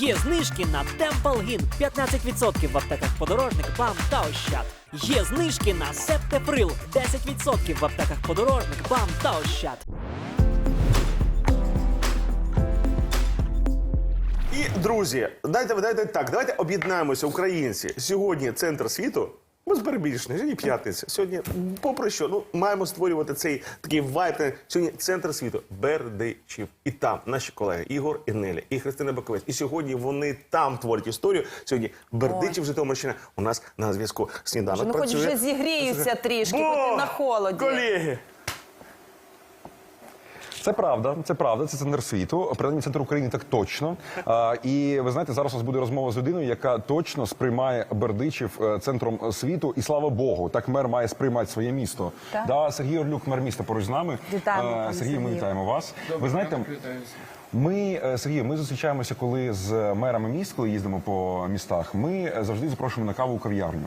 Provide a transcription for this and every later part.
Є знижки на Темпалгін 15% в аптеках подорожник, БАМ та Ощад. Є знижки на Септеприл 10% в аптеках подорожник, БАМ та Ощад. І друзі, дайте дайте так. Давайте об'єднаємося, українці. Сьогодні центр світу. Без перебільшення, сьогодні п'ятниця. Сьогодні, попри що, ну маємо створювати цей такий вайб. Сьогодні центр світу Бердичів. І там наші колеги Ігор і Неля, і Христина Баковець. І сьогодні вони там творять історію. Сьогодні Бердичів, Житомирщина у нас на зв'язку сніданок. Ну, хоч вже зігріються трішки, Бо, хоч на холоді. Колеги, Це правда, це правда. Це центр світу. Принаймні центр України так точно. А, і ви знаєте, зараз у нас буде розмова з людиною, яка точно сприймає Бердичів е, центром світу. І слава Богу, так мер має сприймати своє місто. Так. Да, Сергій Орлюк, мер міста поруч з нами. Вітаємо, Е, Сергій, ми вітаємо вас. ви знаєте, ми е, Сергій, ми зустрічаємося, коли з мерами міст, коли їздимо по містах. Ми завжди запрошуємо на каву у кав'ярню.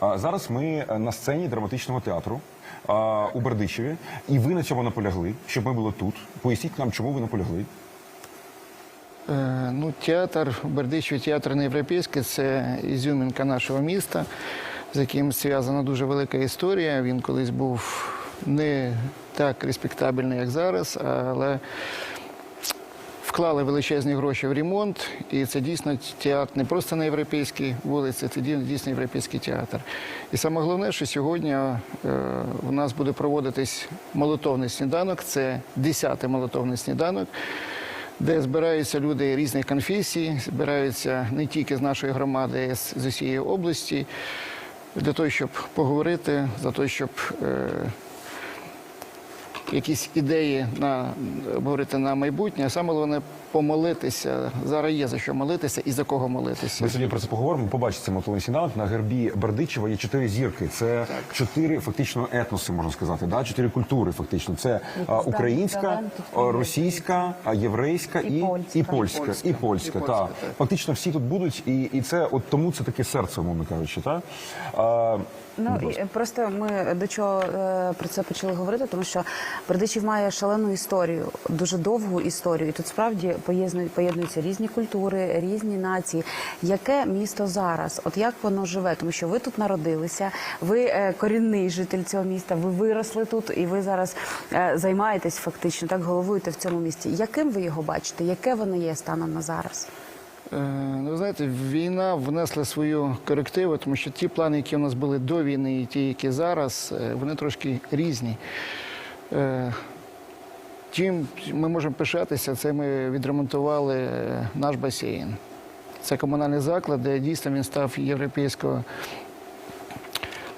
А Зараз ми на сцені драматичного театру а, у Бердичеві, і ви на цьому наполягли, щоб ми були тут. Поясніть нам, чому ви наполягли. Е, Ну, театр Бердичеві, театр не європейський, це ізюмінка нашого міста, з яким зв'язана дуже велика історія. Він колись був не так респектабельний, як зараз, але вклали величезні гроші в ремонт, і це дійсно театр не просто на європейській вулиці, це дійсно європейський театр. І саме головне, що сьогодні е, у нас буде проводитись молотовний сніданок, це 10-й молотовний сніданок де збираються люди різних конфесій, збираються не тільки з нашої громади, а з з усієї області, для того, щоб поговорити, за те, щоб е, якісь ідеї на обговорити на майбутнє, саме головне помолитися. Зараз є за що молитися і за кого молитися. Ми сьогодні про це поговоримо. Побачите цей мотовий сніданок. На гербі Бердичева є чотири зірки. Це чотири фактично етноси, можна сказати. Да? Чотири культури, фактично. Це а, українська, російська, єврейська і, І польська. і польська. Польська. І польська, І та. польська, так. Фактично всі тут будуть, і, і це от тому це таке серце, умовно кажучи. Та? Ну і просто ми до чого е, про це почали говорити, тому що Бердичів має шалену історію, дуже довгу історію, і тут справді поєднують- поєднуються різні культури, різні нації. Яке місто зараз? От як воно живе? Тому що ви тут народилися, ви е, корінний житель цього міста, ви виросли тут, і ви зараз е, займаєтесь фактично так головуєте в цьому місті. Яким ви його бачите? Яке воно є станом на зараз? Е, Ну, ви знаєте, війна внесла свою корективу, тому що ті плани, які у нас були до війни, і ті, які зараз, е, вони трошки різні. Тим ми можемо пишатися, це ми відремонтували е, наш басейн. Це комунальний заклад, де дійсно він став європейського.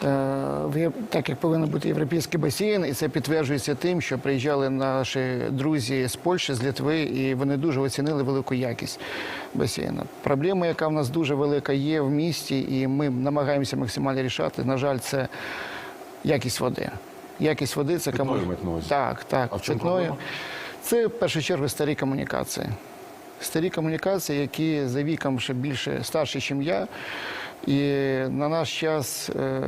Е, Так як повинен бути європейський басейн, і це підтверджується тим, що приїжджали наші друзі з Польщі, з Литви, і вони дуже оцінили велику якість басейну. Проблема, яка в нас дуже велика є в місті, і ми намагаємося максимально рішати. На жаль, це якість води. Якість води це кому-? Так, так. А в чому проблема? Це в першу чергу старі комунікації. Старі комунікації, які за віком ще більше старші, ніж я. І на наш час е,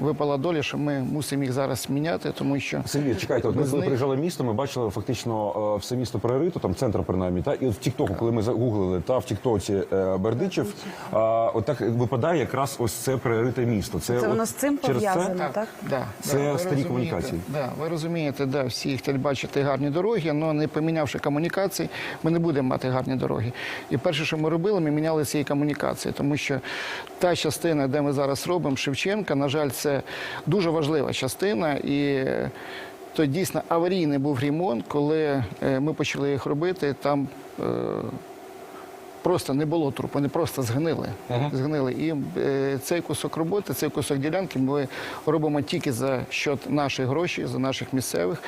випала доля, що ми мусимо їх зараз міняти, тому що Сергій, чекайте, от ми без коли них- приїжджали місто, ми бачили фактично е, все місто перерито, там центр принаймні, та і от в Тіктоку, коли ми загуглили, та в Тіктоці е, Бердичів, а, от так випадає якраз ось це перерите місто. Це, Це от воно з цим через це? пов'язано, так? Да, Це да, ви старі розумієте, комунікації. Да, ви розумієте, да, всі хочуть бачити гарні дороги, але не помінявши комунікації, ми не будемо мати гарні дороги. І перше, що ми робили, ми міняли ці комунікації, тому що та частина, де ми зараз робимо, Шевченка, на жаль, це дуже важлива частина. І е, то дійсно аварійний був ремонт, коли е, ми почали їх робити, там. Просто не було трупу, вони просто згнили. згнили. І е, цей кусок роботи, цей кусок ділянки ми робимо тільки за счет наших грошей, за наших місцевих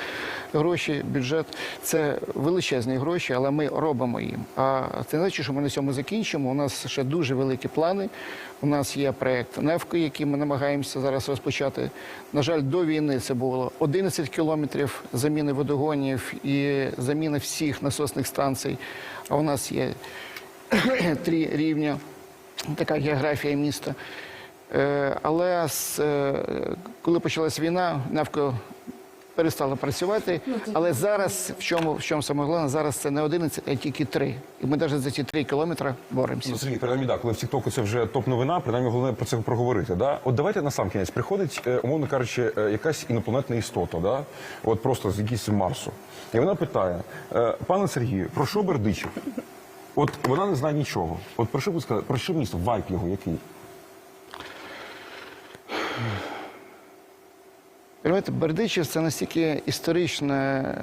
грошей, бюджет. Це величезні гроші, але ми робимо їм. А це не значить, що ми на цьому закінчимо. У нас ще дуже великі плани. У нас є проєкт «Невки», який ми намагаємося зараз розпочати. На жаль, до війни це було 11 кілометрів заміни водогонів і заміни всіх насосних станцій. А у нас є три рівня, така географія міста. Е, Але з, е, коли почалась війна, Навко перестала працювати. Але зараз, в чому, в чому саме головне, зараз це не 11, а тільки 3. І ми навіть за ці 3 кілометри боремося. Ну, Сергій, принаймні, да, коли в Тіктоку це вже топ-новина, принаймні головне про це проговорити. Да? От давайте на сам кінець. Приходить, е, умовно кажучи, якась інопланетна істота, да? от просто з якогось Марсу. І вона питає: пане Сергію, про що Бердичів? От вона не знає нічого. От про що ви сказали, про що місто? Вайп його який? Розумієте, Бердичів це настільки історичне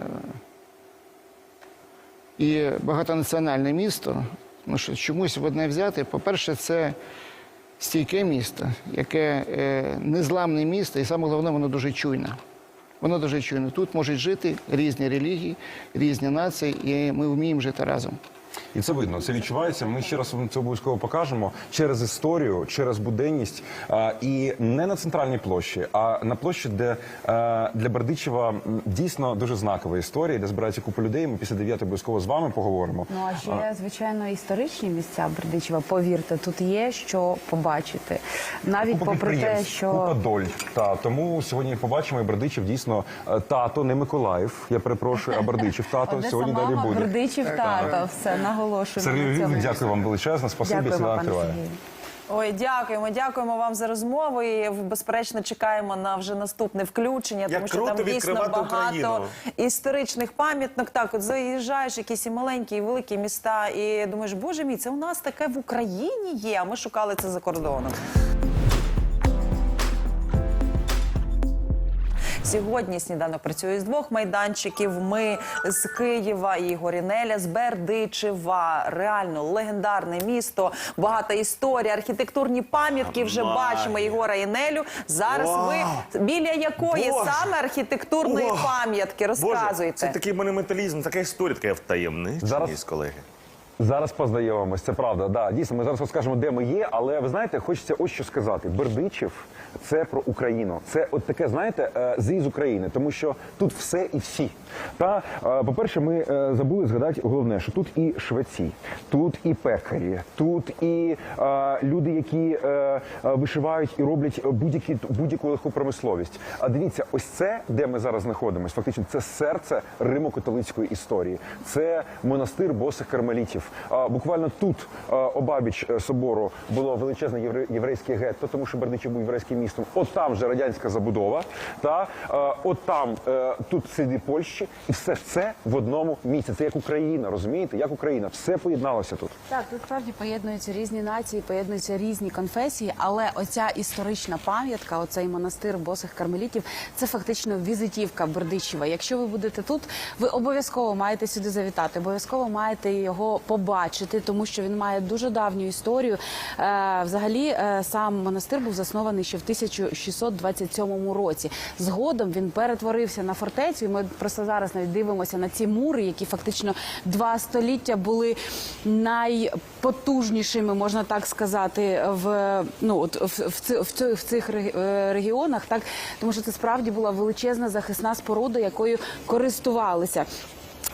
і багатонаціональне місто. Ну, що чомусь в одне взяти. По-перше, це стійке місто, яке е, незламне місто, і саме головне, воно дуже чуйне. Воно дуже чуйне. Тут можуть жити різні релігії, різні нації, і ми вміємо жити разом. І це видно, це відчувається. Ми ще раз вам це обов'язково покажемо через історію, через буденність. А, і не на центральній площі, а на площі, де е, для Бердичева дійсно дуже знакова історія, де збирається купа людей. Ми після дев'ятої обов'язково з вами поговоримо. Ну а ще звичайно історичні місця Бердичева. Повірте, тут є що побачити. Навіть Купа попри те, що купа доль. Та тому сьогодні побачимо і Бердичев дійсно е, тато, не Миколаїв. Я перепрошую, а Бердичев тато. Сьогодні далі буде. Бердичів тато. Все наголошуємо. Сергій на цьому. Дякую вам величезно. Спасибі, Дякуємо, триває. Ой, дякуємо, дякуємо вам за розмову. І безперечно чекаємо на вже наступне включення, Як тому що там дійсно багато Україну. історичних пам'яток. Так, от заїжджаєш, якісь і маленькі, і великі міста, і думаєш, боже мій, це у нас таке в Україні є. А ми шукали це за кордоном. Сьогодні сніданок працює з двох майданчиків. Ми з Києва і Горінеля з Бердичева. Реально легендарне місто, багата історія, архітектурні пам'ятки. Вже бачимо Єгора і Нелю. Зараз Вау! ви біля якої Боже! саме архітектурної пам'ятки Боже, розказуєте? це такий монументалізм, така історія, така втаємниченість, Зараз- колеги. Зараз познайомимось, це правда. Да, дійсно, ми зараз розкажемо, де ми є, але ви знаєте, хочеться ось що сказати. Бердичів це про Україну. Це от таке, знаєте, е, зріз України, тому що тут все і всі. Та е, по-перше, ми е, забули згадати головне, що тут і швеці, тут і пекарі, тут і е, люди, які е, вишивають і роблять будь-які будь-яку легку промисловість. А дивіться, ось це, де ми зараз знаходимося, фактично, це серце Римо-католицької історії. Це монастир босих кармелітів. А, буквально тут, обабіч е, собору, було величезне євре- єврейське гетто, тому що Бердичів був єврейським містом. От там же радянська забудова. Та от там е, тут сліди Польщі, і все це в одному місці. Це як Україна, розумієте? Як Україна, все поєдналося тут. Так, тут справді поєднуються різні нації, поєднуються різні конфесії, але оця історична пам'ятка, оцей монастир босих кармелітів, це фактично візитівка Бердичева. Якщо ви будете тут, ви обов'язково маєте сюди завітати, обов'язково маєте його побачити, тому що він має дуже давню історію. Е, взагалі, е, сам монастир був заснований ще в 1627 році. Згодом він перетворився на фортецю. І ми просто зараз навіть дивимося на ці мури, які фактично два століття були найпотужнішими, можна так сказати, в ну от в, в, в, в цих е, регіонах, так тому що це справді була величезна захисна споруда, якою користувалися.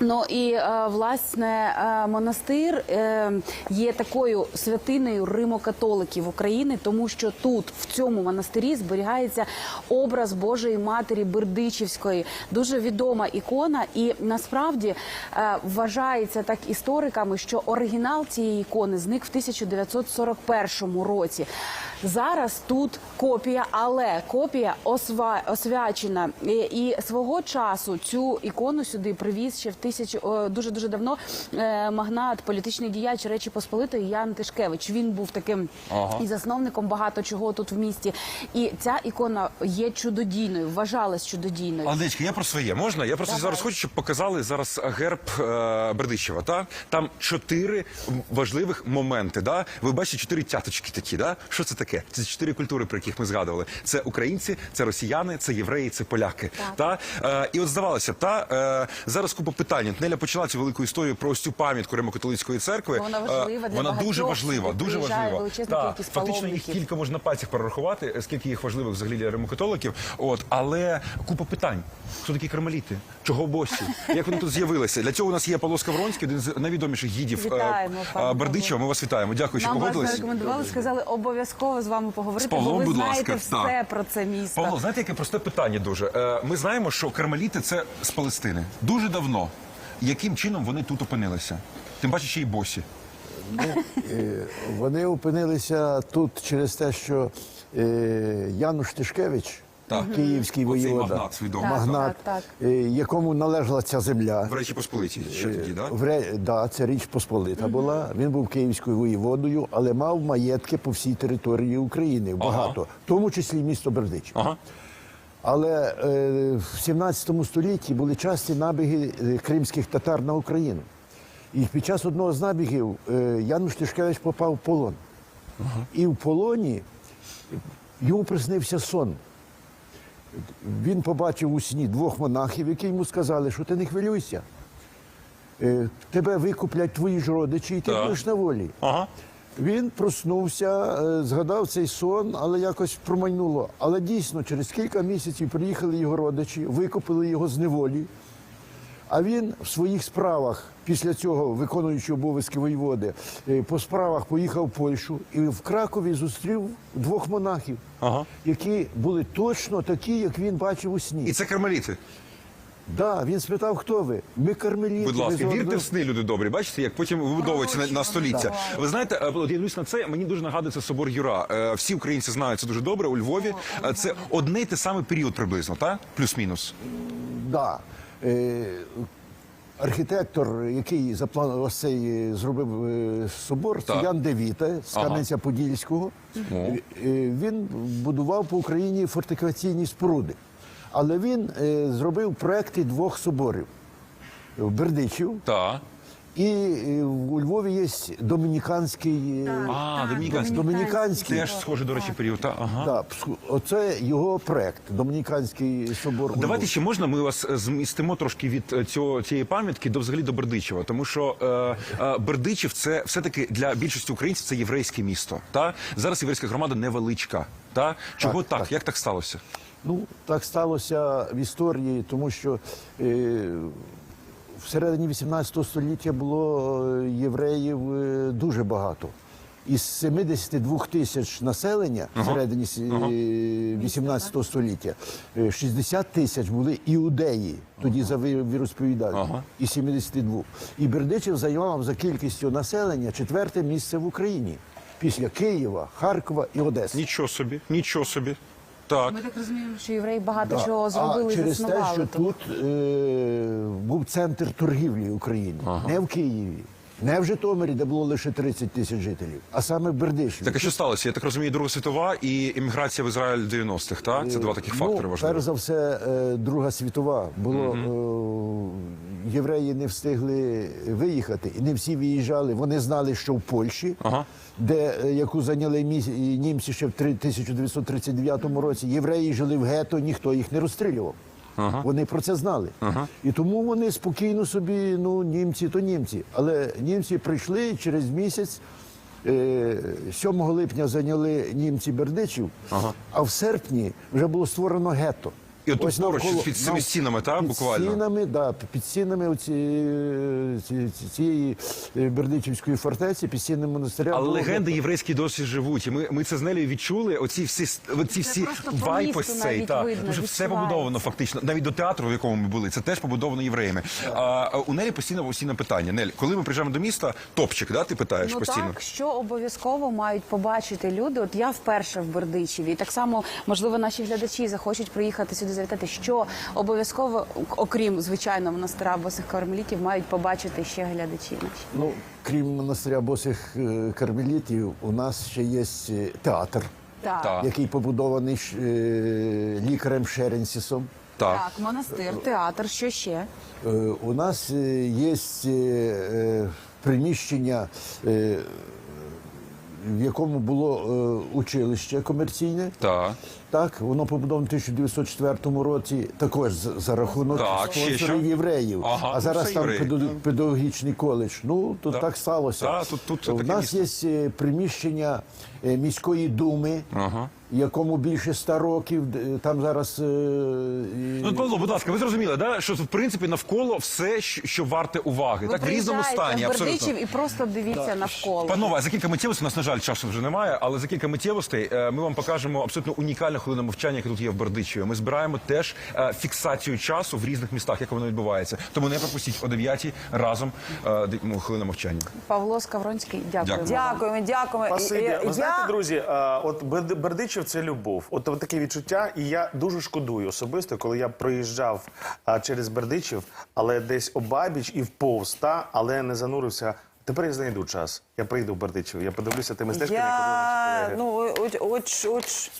Ну і е, власне е, монастир е, є такою святиною римокатоликів України, тому що тут, в цьому монастирі, зберігається образ Божої Матері Бердичівської, дуже відома ікона, і насправді вважається так істориками, що оригінал цієї ікони зник в 1941 році. Зараз тут копія, але копія осва, освячена. І, і свого часу цю ікону сюди привіз ще в тисячу дуже дуже давно е, магнат, політичний діяч Речі Посполитої Ян Тишкевич. Він був таким і засновником багато чого тут в місті. І ця ікона є чудодійною, вважалась чудодійною. Анечка, я про своє можна? Я просто зараз хочу, щоб показали зараз герб е, Бердичева. Та там чотири важливих моменти. Да? Ви бачите чотири тяточки такі. Да? Що це таке? Це чотири культури, про яких ми згадували. Це українці, це росіяни, це євреї, це поляки. Та е, і от здавалося, та е, зараз купа питань. Неля почала цю велику історію про ось цю пам'ятку Римо-католицької церкви. Вона важлива Е, для Вона дуже важлива, дуже важлива. Так, кількість фактично їх кілька можна на пальцях перерахувати, скільки їх важливих взагалі для римокатоликів. От, але купа питань. Хто такі кармеліти? Чого босі? Як вони тут з'явилися? Для цього у нас є Павло Скавронський, один з найвідоміших гідів е, е, Бердичева. Ми вас вітаємо. Дякую, що Нам вас погодились. зарекомендували, сказали обов'язково з вами поговорити, З Павлом, бо ви будь знаєте ласка, все так. про це місто. Павло, знаєте, яке просте питання дуже. Е, Ми знаємо, що кармеліти це з Палестини. Дуже давно. Яким чином вони тут опинилися? Тим паче ще й босі. Е, Вони опинилися тут через те, що е, Януш Тишкевич, Так. київський Оцей воєвода, магнат свідомий. Магнат, так, е, якому належала ця земля. В Речі Посполитій ще тоді, так? В Ре- да, це річ Посполита була. Він був київською воєводою, але мав маєтки по всій території України багато, в тому числі і місто Бердичів. Ага. Але е, в 17 столітті були часті набіги е, кримських татар на Україну. І під час одного з набігів е, Януш Тишкевич попав в полон. І в полоні йому приснився сон. Він побачив у сні двох монахів, які йому сказали, що ти не хвилюйся. Е, Тебе викуплять твої ж родичі, і ти Так. будеш на волі. Ага. Він проснувся, е, згадав цей сон, але якось промайнуло. Але дійсно, через кілька місяців приїхали його родичі, викупили його з неволі. А він в своїх справах, після цього, виконуючи обов'язки воєводи, е, по справах поїхав в Польщу і в Кракові зустрів двох монахів, Ага. які були точно такі, як він бачив у сні. І це кармеліти. Да, він спитав, хто ви? Ми кармеліти. Будь ласка, вірте в сни, люди добрі. Бачите, як потім вибудовується на, на століття. Ви знаєте, е, дивлюсь на це. Мені дуже нагадується собор Юра. Е, Всі українці знають це дуже добре. У Львові це одне й те саме період приблизно, так? Плюс-мінус. Да. Е, архітектор, який запланував ось цей е, зробив е, собор, це Так. Ян Девіта з Ага. Кам'янця-Подільського. Е, Він будував по Україні фортифікаційні споруди. Але він е, зробив проекти двох соборів Бердичів. Так. І е, у Львові є домініканський. е, А, домініканський. Домініканський. Теж схожий, до речі, період. Та, ага. Да, оце його проект, Домініканський собор. у Давайте Львові. ще можна. Ми вас е, змістимо трошки від е, цього цієї пам'ятки до взагалі до Бердичева, тому що е, е, Бердичів це все таки для більшості українців це єврейське місто. Та зараз єврейська громада невеличка. Та чого так, так. Як так сталося? Ну, так сталося в історії, тому що е, всередині 18 століття було е, євреїв е, дуже багато. Із 72 тисяч населення всередині с- е, 18 століття е, 60 тисяч були іудеї, тоді за Ага. і 72. І Бердичев займав за кількістю населення четверте місце в Україні після Києва, Харкова і Одеси. Нічого собі, нічого собі. Так. Ми так розуміємо, що євреї багато Да. чого зробили а через те, що тому- тут е, був центр торгівлі України, не в Києві, не в Житомирі, де було лише 30 тисяч жителів, а саме в Бердичеві. Так а що сталося? Я так розумію, Друга світова і імміграція в Ізраїль 90-х, так? Це два таких фактори ну, важливі. Перш за все, е, Друга світова було е, євреї не встигли виїхати, і не всі виїжджали. Вони знали, що в Польщі, Ага. де е, яку зайняли німці ще в три- 1939 році. Євреї жили в гетто, ніхто їх не розстрілював. Вони про це знали. І тому вони спокійно собі, ну, німці то німці. Але німці прийшли через місяць. е, 7 липня зайняли німці Бердичів, а в серпні вже було створено гетто. І отут Ось поруч навколо- під цими нав- стінами, так, під буквально? Стінами, да, під стінами оці, ці- ці- цієї е, Бердичівської фортеці, під стінами монастиря. Але було легенди єврейські досі живуть. І ми, ми це з Нелею відчули. Оці всі оці всі просто по вайп місту ось цей. навіть Та, видно, тому що все відчувається. побудовано фактично. Навіть до театру, в якому ми були, це теж побудовано євреями. А, а у Нелі постійно постійно питання. Нель, коли ми приїжджаємо до міста, топчик, да, ти питаєш Ну постійно. так, що обов'язково мають побачити люди. От я вперше в Бердичеві, і так само, можливо, наші глядачі захочуть приїхати сюди завітати. Що обов'язково, окрім звичайно монастира босих кармелітів, мають побачити ще глядачі наші. Ну, крім монастиря босих е, кармелітів, у нас ще є е, театр, Так, який побудований е, лікарем Шеренсісом. Так. так, монастир, театр, що ще? У нас є приміщення, в якому було училище комерційне. Так. Так, воно побудовано в 1904 році також за, за рахунок Так, спонсорів євреїв. Ага, а ну, зараз там євреї, педагогічний коледж. Ну, то Да. так сталося. Да, тут- тут У нас є е, приміщення е, міської думи, якому більше ста років. Там зараз е, Ну, Павло, будь ласка, ви зрозуміли, да? що в принципі навколо все, що що варте уваги. Ви так, в різному стані, абсолютно. І просто дивіться навколо. Панове, а за кілька миттєвостей, у нас, на жаль, часу вже немає, але за кілька миттєвостей е, ми вам покажемо абсолютно унікальну хвилину мовчання, яке тут є в Бердичеві. Ми збираємо теж е, фіксацію часу в різних містах, як воно відбувається. Тому не пропустіть о 9 разом е, ди- ну, хвилина мовчання. Павло Скавронський, дякуємо. Дякую. Дякуємо, дякуємо. Спасибі. Ви знаєте, друзі, а, от Берди- Бердичів це любов. От, таке відчуття, і я дуже шкодую особисто, коли я проїжджав а, через Бердичів, але десь обабіч і вповз, та, але не занурився. Тепер я знайду час. Я прийду в Бердичів, я подивлюся тими стежками, які ходили наші Я, колеги. ну, от, от, от,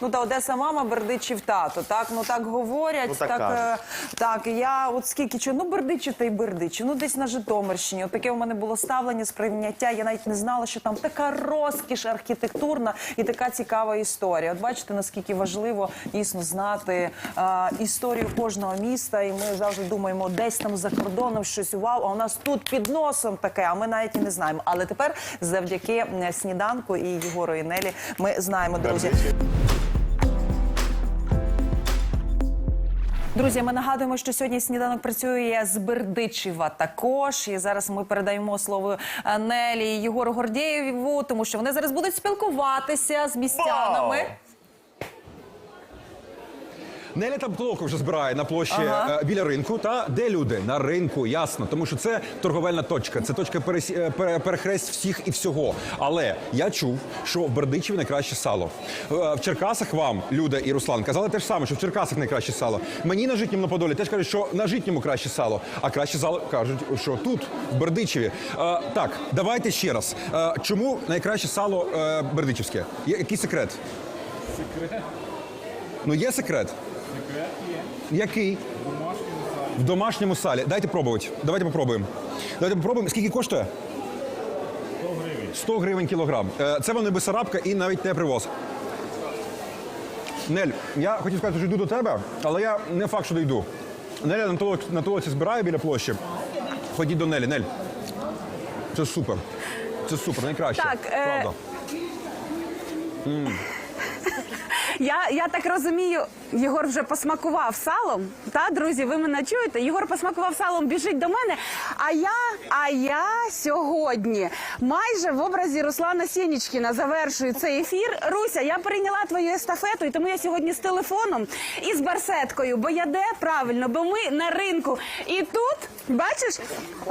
ну, та Одеса мама, Бердичів тато, так, ну так говорять, Ну, так так, кажуть. е, так, я от скільки чого, ну Бердичів та й Бердичів, ну десь на Житомирщині, от таке у мене було ставлення, сприйняття, я навіть не знала, що там така розкіш архітектурна і така цікава історія. От бачите, наскільки важливо дійсно знати е, історію кожного міста, і ми завжди думаємо, десь там за кордоном щось вау, а у нас тут під носом таке, а ми навіть і не знаємо. Але тепер завдяки е, сніданку і Єгору і Нелі ми знаємо, друзі. Друзі, ми нагадуємо, що сьогодні сніданок працює з Бердичева також. І зараз ми передаємо слово е, Нелі і Єгору Гордєєву, тому що вони зараз будуть спілкуватися з містянами. Вау! Неля там толоку вже збирає на площі е, біля ринку. Та де люди? На ринку, ясно. Тому що це торговельна точка, це точка пересі- е, пере- перехресть всіх і всього. Але я чув, що в Бердичеві найкраще сало. Е, В Черкасах вам, Люда і Руслан, казали те ж саме, що в Черкасах найкраще сало. Мені на житньому на Подолі теж кажуть, що на житньому краще сало. А краще сало кажуть, що тут, в Бердичеві. Е, так, давайте ще раз. Е, чому найкраще сало е, бердичівське? Є який секрет? Ну є секрет. Який? В домашньому салі. В домашньому салі. Дайте пробувати. Давайте попробуємо. Давайте попробуємо. Скільки коштує? 100 гривень. 100 гривень кілограм. Е, Це вони Бесарабка і навіть не привоз. Нель, я хотів сказати, що йду до тебе, але я не факт, що дійду. Неля на толоці, на толоці збирає біля площі. Ходіть до Нелі. Нель. Це супер. Це супер, найкраще. Так, е, Правда. Я, я так розумію, Єгор вже посмакував салом. Та, друзі, ви мене чуєте? Єгор посмакував салом, біжить до мене. А я, а я сьогодні майже в образі Руслана Сєнічкіна завершую цей ефір. Руся, я прийняла твою естафету, і тому я сьогодні з телефоном і з барсеткою. Бо я де правильно, бо ми на ринку. І тут, бачиш,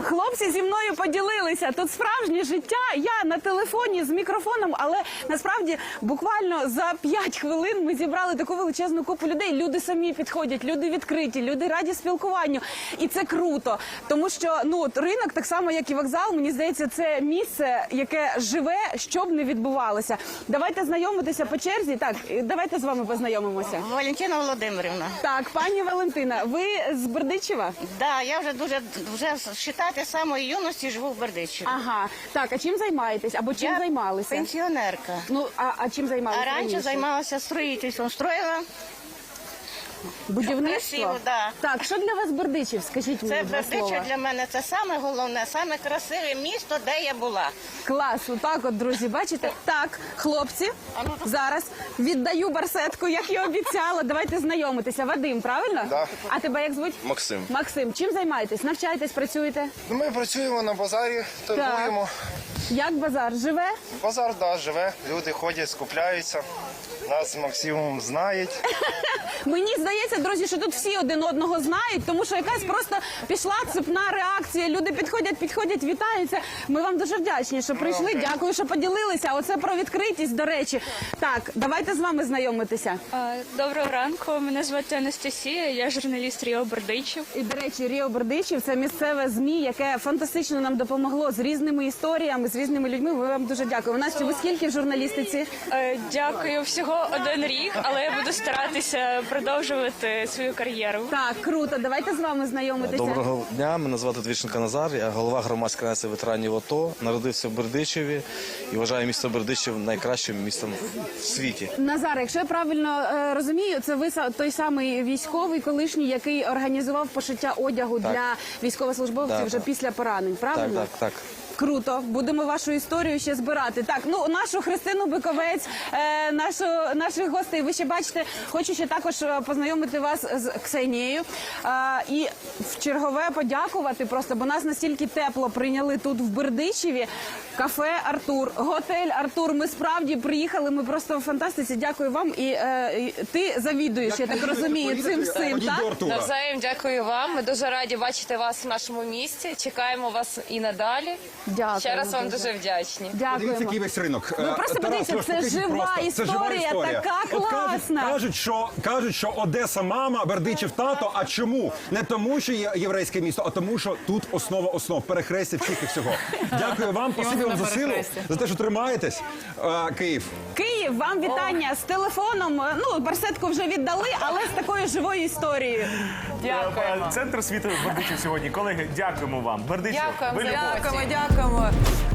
хлопці зі мною поділилися. Тут справжнє життя. Я на телефоні з мікрофоном, але насправді буквально за 5 хвилин ми зібрали таку величезну купу людей. Люди самі підходять, люди відкриті, люди раді спілкуванню. І це круто. Тому що ну от ринок, так само як і вокзал, мені здається, це місце, яке живе, що б не відбувалося. Давайте знайомитися по черзі. Так, давайте з вами познайомимося. Валентина Володимирівна. Так, пані Валентина, ви з Бердичева? Да, я вже дуже вже вважайте, з самої юності живу в Бердичеві. Ага, так, а чим займаєтесь? Або чим Я займалися? Пенсіонерка. Ну, а, а чим А займалися? раніше займалася строїтельством. Строїла Будівництво? Красиво, да. Так, що для вас Бердичів? Скажіть мені це два Бердичів для мене це саме головне, саме красиве місто, де я була. Клас, отак от, друзі, бачите? Так, хлопці, А ну, зараз віддаю барсетку, як і обіцяла. Давайте знайомитися. Вадим, правильно? Да. А тебе як звуть? Максим. Максим, чим займаєтесь? Навчаєтесь, працюєте? Ну, Ми працюємо на базарі, торгуємо. Як базар? Живе? Базар да, живе, люди ходять, скупляються. Нас максимум знають. Мені здається, друзі, що тут всі один одного знають, тому що якась просто пішла цепна реакція. Люди підходять, підходять, вітаються. Ми вам дуже вдячні, що прийшли. Дякую, що поділилися. Оце про відкритість, до речі. Так, давайте з вами знайомитися. Доброго ранку. Мене звати Анастасія. Я журналіст Ріо Бердичів. І до речі, Ріо Бердичів це місцеве змі, яке фантастично нам допомогло з різними історіями, з різними людьми. Ми вам дуже дякуємо. Настя, ви скільки в журналістиці? Е, Дякую всього один рік, але я буду старатися продовжувати свою кар'єру. Так, круто. Давайте з вами знайомитися. Доброго дня, мене звати Двіченко Назар, я голова громадської організації ветеранів АТО. Народився в Бердичеві і вважаю місто Бердичев найкращим містом в світі. Назар, якщо я правильно е, розумію, це ви са- той самий військовий колишній, який організував пошиття одягу Так. для військовослужбовців Так, вже так. після поранень. Правильно? Так, так, так. Круто, будемо вашу історію ще збирати. Так, ну нашу Христину Биковець, е, нашу наших гостей. Ви ще бачите. Хочу ще також е, познайомити вас з Ксенією е, і в чергове подякувати просто, бо нас настільки тепло прийняли тут в Бердичеві. Кафе Артур, готель Артур. Ми справді приїхали. Ми просто в фантастиці. Дякую вам. І, е, ти завідуєш, я так розумію, цим всім. Так? Навзаєм дякую вам. Ми дуже раді бачити вас в нашому місті. Чекаємо вас і надалі. Дякую. Ще раз вам дуже вдячні. Подивіться, Дякуємо. який весь ринок. Ви Е, просто Тарас, подивіться, ви це покажіть жива просто. Це жива історія, така От кажуть- класна. Кажуть, що кажуть, що Одеса мама, Бердичів тато. А чому? Не тому, що є єврейське місто, а тому, що тут основа основ, перехрестя всіх і всього. Дякую вам, спасибі вам за силу, за те, що тримаєтесь. Е, Київ. Київ, вам вітання з телефоном. Ну, барсетку вже віддали, але з такою живою історією. Дякуємо. Центр світу Бердичів сьогодні. Колеги, дякуємо вам. Бердичів, Дякуємо ви за любов. Дякуємо, дякуємо. amor.